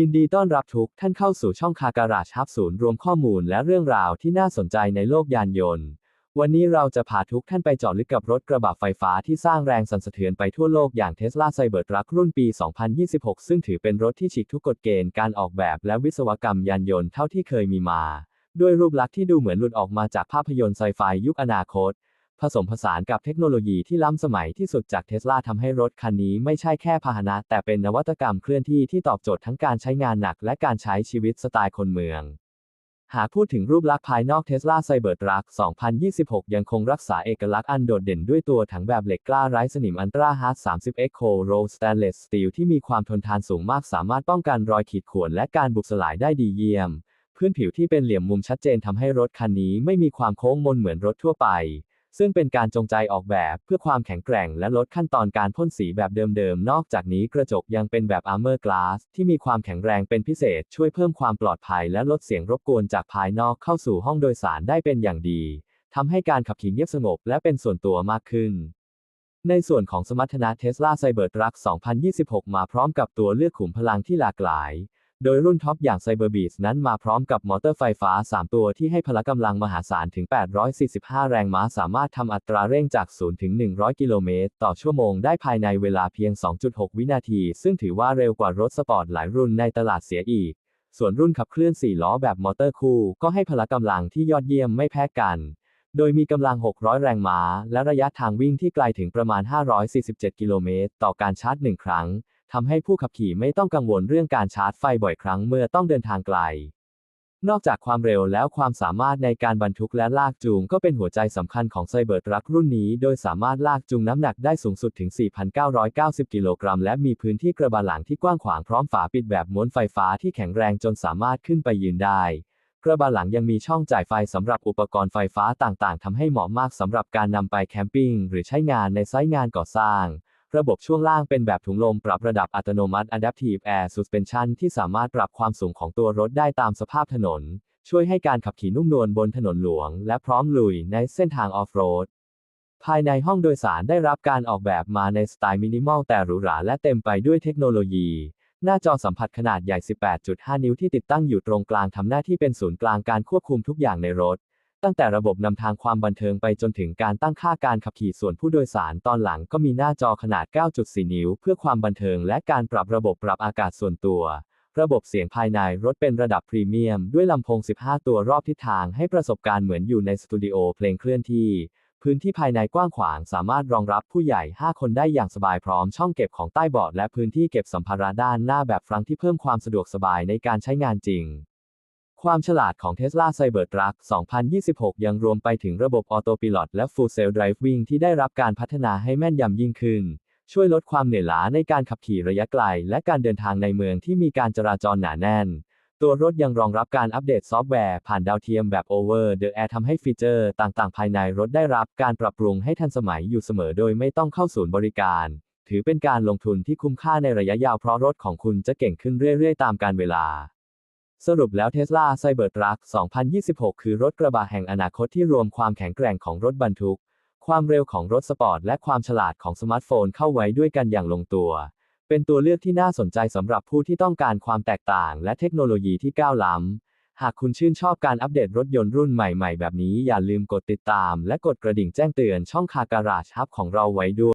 ยินดีต้อนรับทุกท่านเข้าสู่ช่องคาการาชฮับศูนย์รวมข้อมูลและเรื่องราวที่น่าสนใจในโลกยานยนต์ วันนี้เราจะพาทุกท่านไปเจาะลึกกับรถกระบะไฟฟ้าที่สร้างแรงสั่นสะเทือนไปทั่วโลกอย่าง Tesla Cybertruck รุ่นปี 2026 ซึ่งถือเป็นรถที่ฉีกทุกกฎเกณฑ์การออกแบบและวิศวกรรมยานยนต์เท่าที่เคยมีมา ด้วยรูปลักษณ์ที่ดูเหมือนหลุดออกมาจากภาพยนตร์ไซไฟยุคอนาคต ผสมผสานกับเทคโนโลยีที่ล้ำสมัยที่สุดจากเทสลาทำให้รถคันนี้ไม่ใช่แค่พาหนะ แต่เป็นนวัตกรรมเคลื่อนที่ที่ตอบโจทย์ทั้งการใช้งานหนักและการใช้ชีวิตสไตล์คนเมือง หากพูดถึงรูปลักษณ์ภายนอก Tesla Cybertruck 2026 ยังคงรักษาเอกลักษณ์อันโดดเด่นด้วยตัวถังแบบเหล็กกล้าไร้สนิม Ultra Hard 30 Echo Roll Stainless Steel ที่มีความทนทานสูงมาก สามารถป้องกันรอยขีดข่วนและการบุบสลายได้ดีเยี่ยม พื้นผิวที่เป็นเหลี่ยมมุมชัดเจนทำให้รถคันนี้ไม่มีความโค้งมนเหมือนรถทั่วไป ซึ่งเป็นการจงใจออกแบบเพื่อความแข็งแกร่งและลดขั้นตอนการพ่นสีแบบเดิมๆ นอกจากนี้กระจกยังเป็นแบบ Armor Glass ที่มีความแข็งแรงเป็นพิเศษช่วยเพิ่มความปลอดภัยและลดเสียงรบกวนจากภายนอกเข้าสู่ห้องโดยสารได้เป็นอย่างดีทำให้การขับขี่เงียบสงบและเป็นส่วนตัวมากขึ้น ในส่วนของสมรรถนะ Tesla Cybertruck 2026 มาพร้อมกับตัวเลือกขุมพลังที่หลากหลาย โดยรุ่นท็อปอย่าง Cyberbeast นั้นมาพร้อมกับมอเตอร์ไฟฟ้า 3 ตัวที่ให้พละกำลังมหาศาลถึง 845 แรงม้าสามารถทำอัตราเร่งจาก 0 ถึง 100 กิโลเมตร ต่อชั่วโมงได้ภายในเวลาเพียง 2.6 วินาที ซึ่งถือว่าเร็วกว่ารถสปอร์ตหลายรุ่นในตลาดเสียอีก ส่วนรุ่นขับเคลื่อน 4 ล้อแบบมอเตอร์คู่ ก็ให้พละกำลังที่ยอดเยี่ยมไม่แพ้กันโดยมีกำลัง 600 แรงม้า และระยะทางวิ่งที่ไกลถึงประมาณ 547 กิโลเมตร ต่อการชาร์จ 1 ครั้ง ทำให้ผู้ขับขี่ไม่ต้องกังวลเรื่องการชาร์จไฟบ่อยครั้งเมื่อต้องเดินทางไกล นอกจากความเร็วแล้วความสามารถในการบรรทุกและลากจูงก็เป็นหัวใจสำคัญของไซเบิร์ตรักรุ่นนี้ โดยสามารถลากจูงน้ำหนักได้สูงสุดถึง 4,990 กิโลกรัม และมีพื้นที่กระบะหลังที่กว้างขวางพร้อมฝาปิดแบบม้วนไฟฟ้าที่แข็งแรงจนสามารถขึ้นไปยืนได้กระบะหลังยังมีช่องจ่ายไฟสำหรับอุปกรณ์ไฟฟ้าต่างๆทำให้เหมาะมากสำหรับการนำไปแคมปิ้งหรือใช้งานในไซต์งานก่อสร้าง ระบบช่วงล่างเป็นแบบถุงลมปรับระดับอัตโนมัติ Adaptive Air Suspension ที่สามารถปรับความสูงของตัวรถได้ตามสภาพถนน ช่วยให้การขับขี่นุ่มนวลบนถนนหลวง และพร้อมลุยในเส้นทางออฟโรด ภายในห้องโดยสารได้รับการออกแบบมาในสไตล์มินิมอลแต่หรูหราและเต็มไปด้วยเทคโนโลยี หน้าจอสัมผัสขนาดใหญ่ 18.5 นิ้วที่ติดตั้งอยู่ตรงกลางทำหน้าที่เป็นศูนย์กลางการควบคุมทุกอย่างในรถ ตั้งแต่ระบบนำทางความบันเทิงไปจนถึงการตั้งค่าการขับขี่ส่วนผู้โดยสารตอนหลังก็มีหน้าจอขนาด 9.4 นิ้ว เพื่อความบันเทิงและการปรับระบบปรับอากาศส่วนตัว ระบบเสียงภายในรถเป็นระดับพรีเมียม ด้วยลำโพง 15 ตัวรอบทิศทางให้ประสบการณ์เหมือนอยู่ในสตูดิโอเพลงเคลื่อนที่ พื้นที่ภายในกว้างขวางสามารถรองรับผู้ใหญ่ 5 คนได้อย่างสบายพร้อมช่องเก็บของใต้เบาะและพื้นที่เก็บสัมภาระด้านหน้าแบบฟรังที่เพิ่มความสะดวกสบายในการใช้งานจริง ความฉลาดของ Tesla Cybertruck 2026 ยังรวมไปถึงระบบออโต i ิล t และ Full Self Driving ที่ได้รับการพัฒนาให้แม่นยำยิ่งขึ้น ช่วยลดความเหนื่อยล้าในการขับขี่ระยะไกล และการเดินทางในเมืองที่มีการจราจรหนาแน่น ตัวรถยังรองรับการอัปเดตซอฟต์แวร์ผ่านดาวเทียมแบบ Over the Air ทำให้ฟีเจอร์ต่างๆ ภายในรถได้รับการปรับปรุงให้ทันสมัยอยู่เสมอโดยไม่ต้องเข้าศูนย์บริการ ถือเป็นการลงทุนที่คุ้มค่าในระยะยาวเพราะรถของคุณจะเก่งขึ้นเรื่อยๆ ตามกาลเวลา สรุปแล้ว Tesla Cybertruck 2026 คือรถกระบะแห่งอนาคตที่รวมความแข็งแกร่งของรถบรรทุก ความเร็วของรถสปอร์ต และความฉลาดของสมาร์ทโฟนเข้าไว้ด้วยกันอย่างลงตัว เป็นตัวเลือกที่น่าสนใจสำหรับผู้ที่ต้องการความแตกต่าง และเทคโนโลยีที่ก้าวล้ำ หากคุณชื่นชอบการอัปเดตรถยนต์รุ่นใหม่ ๆ แบบนี้อย่าลืมกดติดตาม และกดกระดิ่งแจ้งเตือนช่องคาการาชับของเราไว้ด้วย